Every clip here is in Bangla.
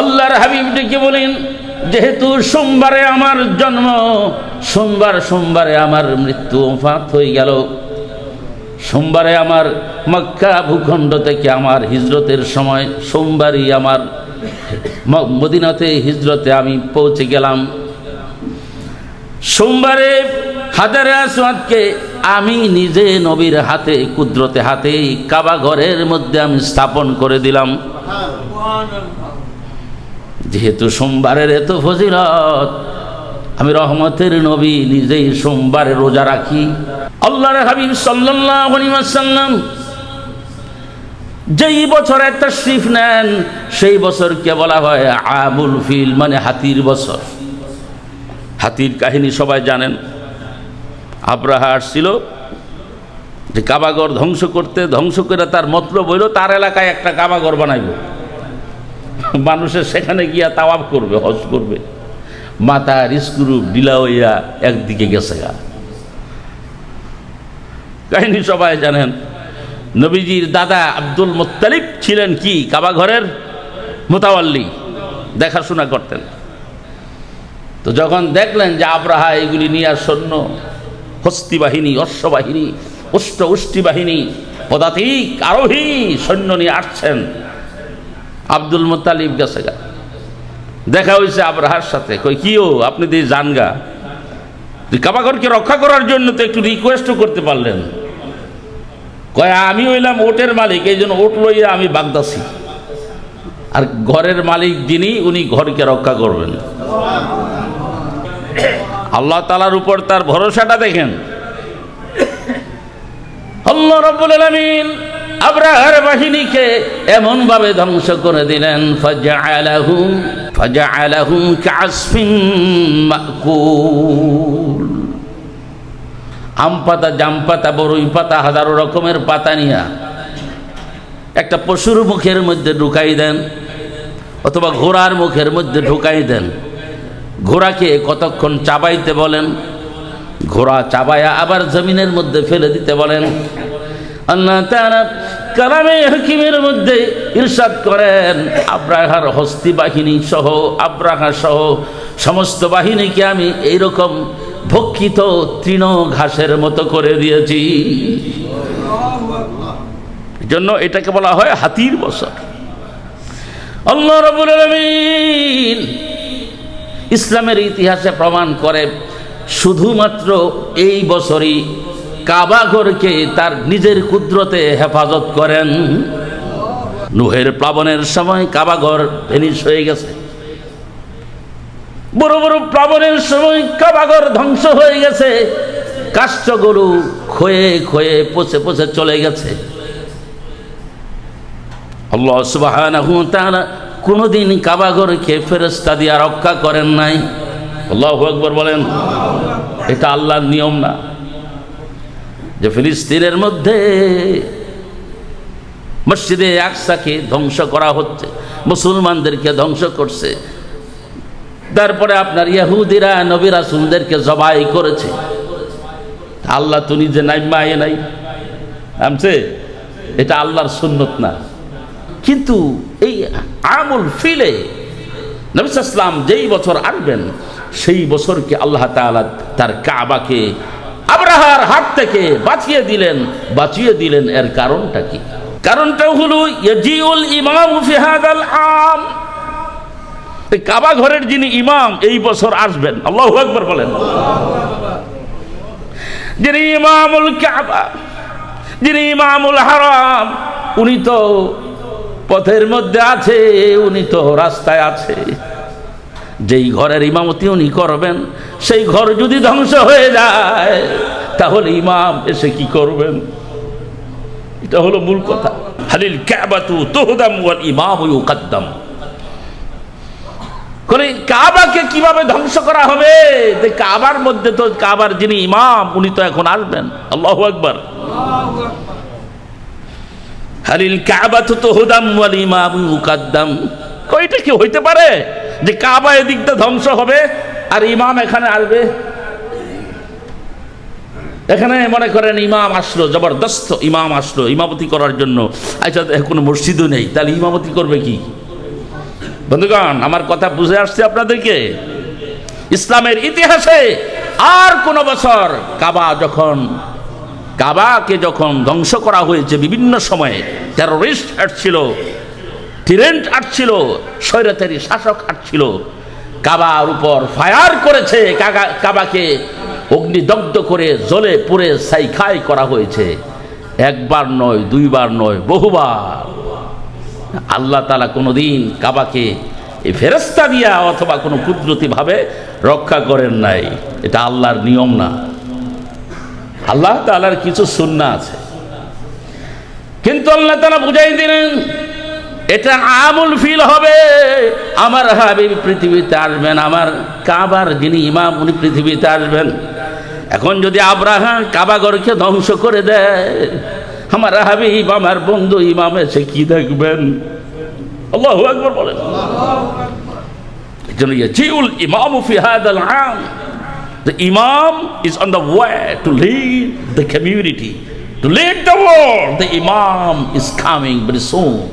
আল্লাহর হাবিব ডেকে বলেন, যেহেতু সোমবারে আমার জন্ম, সোমবার সোমবারে আমার মৃত্যু ফাত হয়ে গেল। সোমবারে আমার মক্কা ভূখণ্ড থেকে আমার হিজরতের সময় সোমবারই আমার মদিনাতে হিজরতে আমি পৌঁছে গেলাম। সোমবারে হাজারে আসওয়াদকে আমি নিজে নবীর হাতে, কুদরতে হাতে কাবা ঘরের মধ্যে আমি স্থাপন করে দিলাম। যেহেতু সোমবারের এত ফজিলত, আমি রহমতের নবী নিজেই সোমবারে রোজা রাখি। আল্লাহর হাবিব আলাইহি যেই বছর একটা শরীফ নেন, সেই বছরকে বলা হয় আমুল ফিল মানে হাতির বছর। হাতির কাহিনী সবাই জানেন। আব্রাহা আসছিল যে কাবাগর ধ্বংস করতে, ধ্বংস করে তার মতলব হইল, তার এলাকায় একটা কাবাগর বানাইব। মানুষের সেখানে গিয়া তাওয়াব করবে, হজ করবে। মাথা রিস্কুরু ডিলা হইয়া একদিকে গেছে গা। কাহিনী সবাই জানেন, নবীজির দাদা আব্দুল মোত্তালিব ছিলেন কি? কাবাঘরের মোতাওয়াল্লি, দেখাশোনা করতেন। তো যখন দেখলেন যে আব্রাহা এগুলি নিয়ে সৈন্য, হস্তি বাহিনী অশ্ববাহিনী অষ্ট উষ্টি বাহিনী, পদাতিক আরোহী সৈন্য নিয়ে আসছেন আব্দুল মোত্তালিব গেছে গা। দেখা হয়েছে আব্রাহার সাথে। কই কিও আপনি দিয়ে যান গা। তুই কাবাগরকে রক্ষা করার জন্য তো একটু রিকোয়েস্টও করতে পারলেন। কয়, আমি হইলাম ওটের মালিক, এই জন্য ওট লইয়া আমি বাগদাসি আর ঘরের মালিক যিনি, উনি ঘরকে রক্ষা করবেন। আল্লাহ তালার উপর তার ভরসাটা দেখেন। আল্লাহ রব্বুল আলামিন আব্রাহার বাহিনীকে এমন ভাবে ধ্বংস করে দিলেন মাকুল আম পাতা জাম পাতা বড়ই পাতা হাজারো রকমের পাতা নিয়া একটা পশুর মুখের মধ্যে ঢুকাই দেন, অথবা ঘোড়ার মুখের মধ্যে ঢুকাই দেন। ঘোড়াকে কতক্ষণ চাবাইতে বলেন, ঘোড়া চাবায়া আবার জমিনের মধ্যে ফেলে দিতে বলেন আল্লাহ তাআলা কালামে হাকিমের মধ্যে ইরশাদ করেন, আব্রাহার হস্তি বাহিনী সহ, আব্রাহা সহ, সমস্ত বাহিনীকে আমি এইরকম ভক্ষিত তৃণ ঘাসের মতো করে দিয়েছি। জন্য এটাকে বলা হয় হাতির বছর আল্লাহ রবুল ইসলামের ইতিহাসে প্রমাণ করে, শুধুমাত্র এই বছরই কাবাঘরকে তার নিজের কুদরতে হেফাজত করেন। নুহের প্লাবনের সময় কাবাঘর ভেনিস হয়ে গেছে। বড় বড় প্লাবনের সময় কাবাঘর ধ্বংস হয়ে গেছে। কাষ্ঠ গরু ক্ষয়ে ক্ষয়ে পচে পচে চলে গেছে। আল্লাহ তাআলা কোনোদিন কাবাঘরকে ফেরেশতা দিয়া রক্ষা করেন নাই। আল্লাহু আকবার বলেন, এটা আল্লাহর নিয়ম না। যে ফিলিস্তিনের মধ্যে মসজিদে আকসাকে ধ্বংস করা হচ্ছে, মুসলমানদেরকে ধ্বংস করছে। তারপরে আপনার ইয়াহুদিরা নবী জবাই করেছে। আল্লাহ তো নিজে নাই, মায়ে নাই। আমছে? এটা আল্লাহর সুন্নত না। কিন্তু এই আমুল ফিলে নবিসাম যেই বছর আসবেন সেই বছরকে আল্লাহ তাআলা তার কাবাকে আব্রাহার হাত থেকে বাঁচিয়ে দিলেন বাঁচিয়ে দিলেন এর কারণটা কি? কারণটা হলো, ইয়াজিউল ইমাম ফি হাদাল আম। কাবা ঘরের যিনি ইমাম, এই বছর আসবেন। আল্লাহু আকবার বলেন। যিনি ইমামুল কাবা, যিনি ইমামুল হারাম, উনি তো পথের মধ্যে আছে, উনি তো রাস্তায় আছে। যেই ঘরের ইমামতি উনি করবেন, সেই ঘর যদি ধ্বংস হয়ে যায়, তাহলে ইমাম এসে কি করবেন? এটা হলো মূল কথা। হালিল ক্যাবাতু তোহদাম ওয়াল ইমাম ইউকাদ্দাম। করে কাবাকে কীভাবে ধ্বংস করা হবে? যে কাবার মধ্যে তো কাবার যিনি ইমাম, উনি তো এখন আসবেন। আল্লাহু আকবার। হালিল কাবাতু তোহদাম ওয়াল ইমাম ইউকাদ্দাম। কইটা কি হইতে পারে? যে কাবা এদিকটা ধ্বংস হবে, আর ইমাম এখানে আসবে। এখানে মনে করেন ইমাম আসলো, জবরদস্ত ইমাম আসলো, ইমামতি করার জন্য। আচ্ছা কোনো মসজিদও নেই, তাহলে ইমামতি করবে কি? বন্ধুগণ, আমার কথা বুঝে আসছে আপনাদেরকে? ইসলামের ইতিহাসে আর কোন বছর কাবা যখন, কাবাকে যখন ধ্বংস করা হয়েছে বিভিন্ন সময়ে টেরোরিস্ট আসছিল টিরেন্ট আসছিল স্বৈরাচারী শাসক আসছিল কাবার উপর ফায়ার করেছে কাবাকে অগ্নিদগ্ধ করে জ্বলে পুড়ে সাইখাই করা হয়েছে। একবার নয়, দুইবার নয়, বহুবার। আল্লাহ তালা কোনোদিন কাবাকে এই ফেরস্তা দিয়া অথবা কোনো কুদরতিভাবে রক্ষা করেন নাই। এটা আল্লাহর নিয়ম না। আল্লাহ তালার কিছু সুন্না আছে। কিন্তু আল্লাহ তালা বুঝাই দিলেন এটা আমুল ফিল হবে। আমার হাবিব পৃথিবীতে আসবেন আমার কাবার যিনি ইমাম উনি পৃথিবীতে আসবেন। এখন যদি আব্রাহা কাবাগরকে ধ্বংস করে দেয় আমার হাবিব আমার বন্ধু ইমাম এসে কি দেখবেন? আল্লাহু আকবার বলেন। এজন্য ইয়াজিউল ইমামু ফি হাদাল আম। The Imam is on the way to lead the community, to lead the world. The Imam is coming very soon.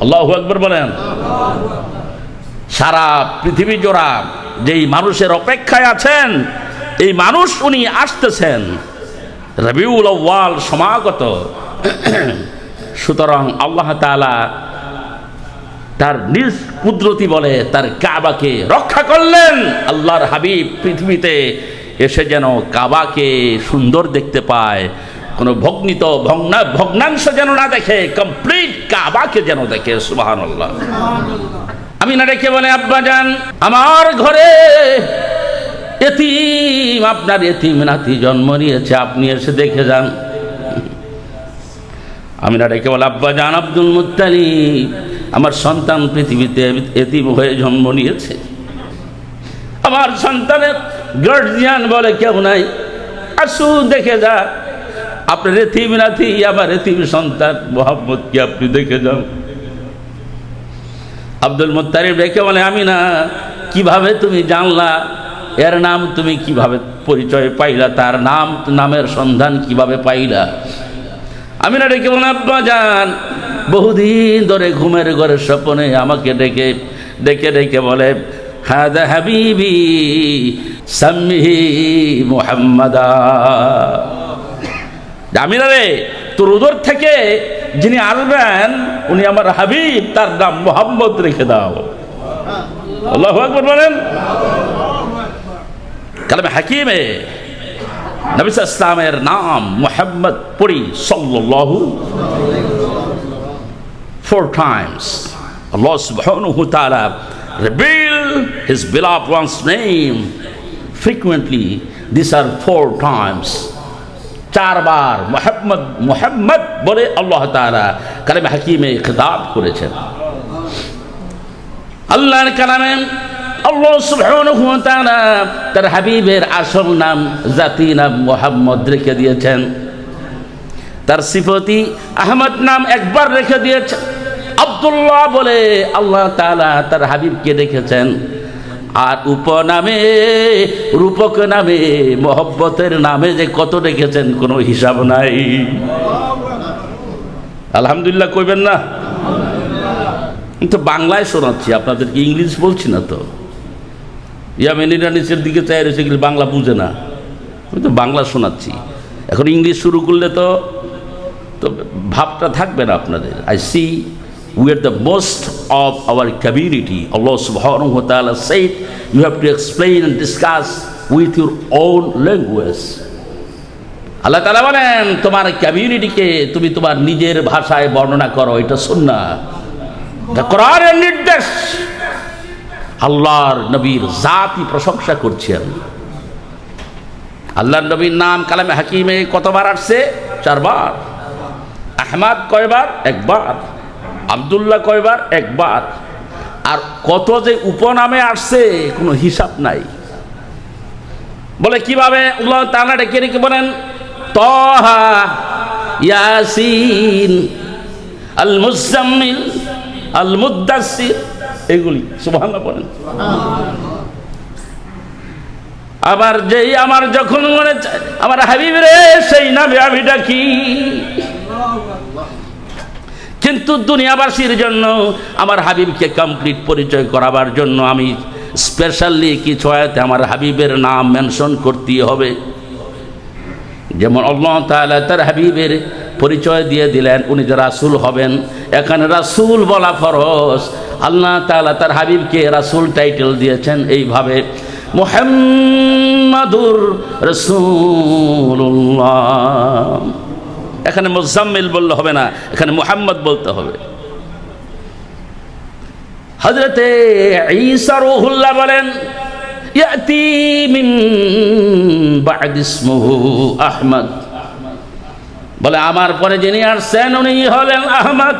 আল্লাহু আকবার বলেন। সারা পৃথিবী জোড়া যেই মানুষের অপেক্ষায় আছেন, এই মানুষ উনি আসতেছেন। রবিউল আউ্বাল সমাগত। সুতরাং আল্লাহ তাআলা তার নিজ কুদরতি বলে তার কাবাকে রক্ষা করলেন। আল্লাহর হাবিব পৃথিবীতে এসে যেন কাবাকে সুন্দর দেখতে পায়। কোনো ভগ্নিত ভগ্না ভগ্নাংশ যেন না দেখে কমপ্লিট কাবাকে যেন দেখে সুবাহান আমি না রেখে বলে, আব্বা যান আমার ঘরে এতিম, আপনার এতিম নাতি জন্ম নিয়েছে, আপনি এসে দেখে যান। আমি না রেখে বলে, আব্বা জান, আব্দুল মুত্তালিব, আমার সন্তান পৃথিবীতে এতিম হয়ে জন্ম নিয়েছে। আমার সন্তানের গার্জিয়ান বলে কেউ নাই। আসু দেখে যা আপনার এতিম নাতি আমার এতিম সন্তান মোহাম্মদকে আপনি দেখে যান। আব্দুল মুত্তারিব রেখে বলে আমি না কীভাবে তুমি জানলা? এর নাম তুমি কীভাবে পরিচয় পাইলা? তার নাম, নামের সন্ধান কীভাবে পাইলা? আমি না ডেকে বলে, আব্বা যান বহুদিন ধরে ঘুমের ঘরে স্বপনে আমাকে ডেকে ডেকে ডেকে বলে, হাদা হাবিবি সাম্মিহি মুহাম্মাদা। আমিনারে তোর উদর থেকে যিনি আসবেন উনি আমার হাবিব, তার নাম মোহাম্মদ রেখে দাও। আল্লাহ বলেন। তাহলে হাকিমে নবিস ইসলামের নাম মোহাম্মদ পড়ি সল্লাহু ফোর টাইমস। লস সুবহানাহু তাআলা reveal his beloved one's name frequently this are four times চারবার মোহাম্মদ মোহাম্মদ বলে আল্লাহ তাআলা কালামে হাকিমে খিতাব করেছেন। আল্লাহর কালামে তার হাবিবের আসল নাম, জাতি নাম মোহাম্মদ রেখে দিয়েছেন। তার সিফতি আহমদ নাম একবার রেখে দিয়েছেন। আব্দুল্লাহ বলে আল্লাহ তার হাবিবকে রেখেছেন আর উপনামে, রূপক নামে, মোহব্বতের নামে যে কত রেখেছেন কোনো হিসাব নাই। আলহামদুলিল্লাহ কইবেন না? তো বাংলায় শোনাচ্ছি, আপনাদেরকে ইংলিশ বলছি না তো। ইয়ামেনিরা নিচের দিকে চাই রয়েছে এগুলি বাংলা বুঝে না। আমি তো বাংলা শোনাচ্ছি। এখন ইংলিশ শুরু করলে তো তো ভাবটা থাকবে না আপনাদের। I see we are the most of our community Allah সুবহানাহু ওয়া তাআলা said, you have to explain and discuss with your own language. আল্লাহ তাআলা বলেন, তোমার কমিউনিটিকে তুমি তোমার নিজের ভাষায় বর্ণনা করো, এটা সুন্নাহ। এটা কোরআনের নির্দেশ। আল্লাহর নবীর জাতি প্রশংসা করছি আমি। আল্লাহর নবীর নাম কালামে হাকিমে কতবার আসছে? চারবার। আহমাদ কয়বার? একবার। আবদুল্লাহ কয়বার? একবার। আর কত যে উপনামে আসছে, কোনো হিসাব নাই। বলে কীভাবে? আল্লাহ তাআলা ডেকে রেখে বলেন, তহা ইয়াসিন আল মুজাম্মিল আল মুদাসির এগুলি, সুবহানাল্লাহ বলেন। আবার যেই আমার যখন মনে আমার হাবিব রে, সেই নামে আমি ডাকি। কিন্তু দুনিয়াবাসীর জন্য, আমার হাবিবকে কমপ্লিট পরিচয় করাবার জন্য আমি স্পেশালি কিছু আয়াতে আমার হাবিবের নাম মেনশন করতে হবে। যেমন আল্লাহ তাআলা তার হাবিবের পরিচয় দিয়ে দিলেন, উনি যে রাসুল হবেন, এখানে রাসুল বলা ফরজ। আল্লাহ তাআলা তার হাবিবকে রাসুল টাইটেল দিয়েছেন এইভাবে, মোহাম্মদুর রসুল্লাহ এখানে মোজাম্মিল বললে হবে না, এখানে মুহাম্মদ বলতে হবে। হজরতে ঈসা রুহুল্লাহ বলেন আহমদ। বলে, আমার পরে যিনি আসছেন, উনি হলেন আহমদ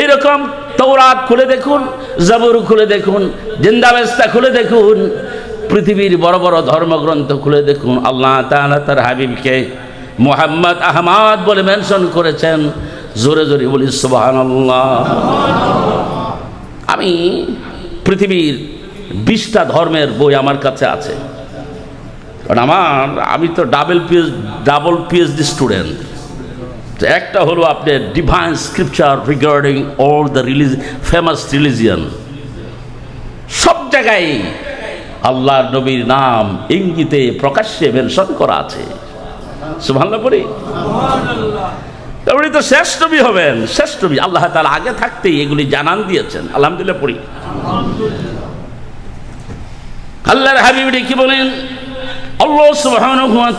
এইরকম তৌরাত খুলে দেখুন, জাবুর খুলে দেখুন, জিন্দাবেস্তা খুলে দেখুন পৃথিবীর বড় বড় ধর্মগ্রন্থ খুলে দেখুন। আল্লাহ তাআলা তার হাবিবকে মোহাম্মদ আহমাদ বলে মেনশন করেছেন। জোরে জোরে বলি, সুবহানাল্লাহ। আমি পৃথিবীর বিশটা ধর্মের বই আমার কাছে আছে। কারণ আমার, আমি তো double P H double PhD student একটা হলো আপনার divine scripture regarding all the religion famous religion সব জায়গায় আল্লাহর নবীর নাম ইঙ্গিতে প্রকাশ্যে মেনশন করা আছে। সুভাল্লা পরি উনি তো শেষ নবী হবেন শেষ নবী। আল্লাহ তার আগে থাকতেই এগুলি জানান দিয়েছেন। আলহামদুলিল্লাহ পড়ি। আল্লাহর হাবিবটি কি বলেন? আল্লাহ সুবহানাহু ওয়া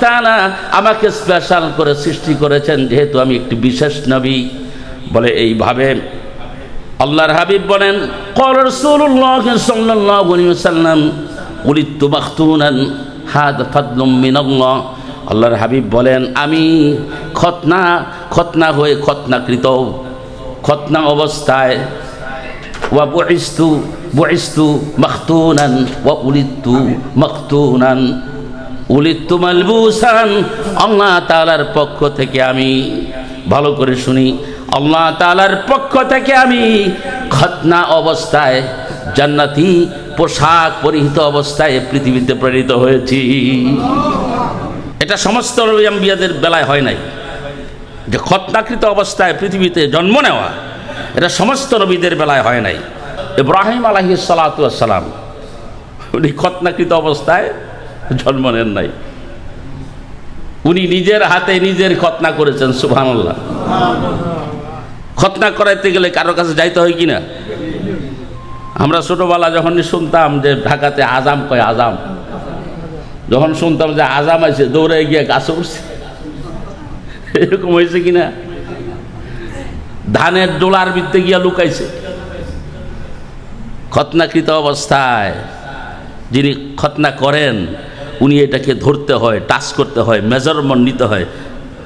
আমাকে স্পেশাল করে সৃষ্টি করেছেন যেহেতু আমি একটি বিশেষ নবী। বলে এইভাবে আল্লাহর হাবিব বলেন কর রাসূলুল্লাহ সাল্লাল্লাহু আলাইহি ওয়াসাল্লাম উলিত্তু বাখতুনান হাদ ফাদলুম মিনাল্লাহ। আল্লাহর হাবিব বলেন, আমি খতনা খতনা হয়ে খতনাকৃত খতনা অবস্থায়, ওয়া বইস্তু বইস্তু মাখতুনান, ওয়া উলিত্তু মাখতুনান। উলিত্তু মালবুসান, আল্লাহ তালার পক্ষ থেকে আমি, ভালো করে শুনি, আল্লাহ তালার পক্ষ থেকে আমি খতনা অবস্থায় জান্নাতি পোশাক পরিহিত অবস্থায় পৃথিবীতে প্রেরিত হয়েছি। এটা সমস্ত আম্বিয়াদের বেলায় হয় নাই। যে খতনাকৃত অবস্থায় পৃথিবীতে জন্ম নেওয়া, এটা সমস্ত নবীদের বেলায় হয় নাই। ইব্রাহিম আলহি সালাতাম উনি খতনাকৃত অবস্থায় জন্ম নেন নাই। উনি নিজের হাতে নিজের খতনা করেছেন, সুবহানাল্লাহ। খতনা করাইতে গেলে কারও কাছে যাইতে হয় কি না আমরা ছোটোবেলা যখন শুনতাম যে ঢাকাতে আজাম কয় আজাম, যখন শুনতাম যে আজাম আছে, দৌড়ে গিয়ে গাছে উঠছে। এরকম হয়েছে কিনা? ধানের ডোলার ভিত্তে গিয়া লুকাইছে। খতনাকৃত অবস্থায় যিনি খতনা করেন, উনি এটাকে ধরতে হয়, টাচ করতে হয় মেজারমেন্ট নিতে হয়।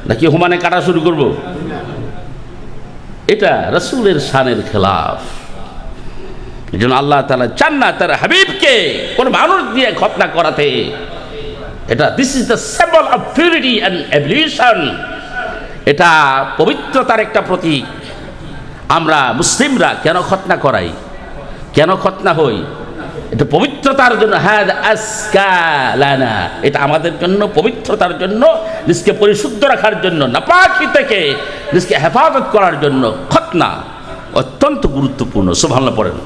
নাকি হুমানে কাটা শুরু করব? এটা রসুলের শানের খেলাফ। এই জন্য আল্লাহ তালা চান না তার হাবিবকে কোন মানুষ দিয়ে খতনা করাতে, এটা this is the symbol of purity and evolution এটা পবিত্রতার একটা প্রতীক। আমরা মুসলিমরা কেন খতনা করাই? কেন খতনা হই? এটা পবিত্রতার জন্য হ্যাঁ আসকালানা এটা আমাদের জন্য পবিত্রতার জন্য, নিজকে পরিশুদ্ধ রাখার জন্য, নাপাকি থেকে নিজকে হেফাজত করার জন্য খতনা অত্যন্ত গুরুত্বপূর্ণ সোভাল্লা পড়েন।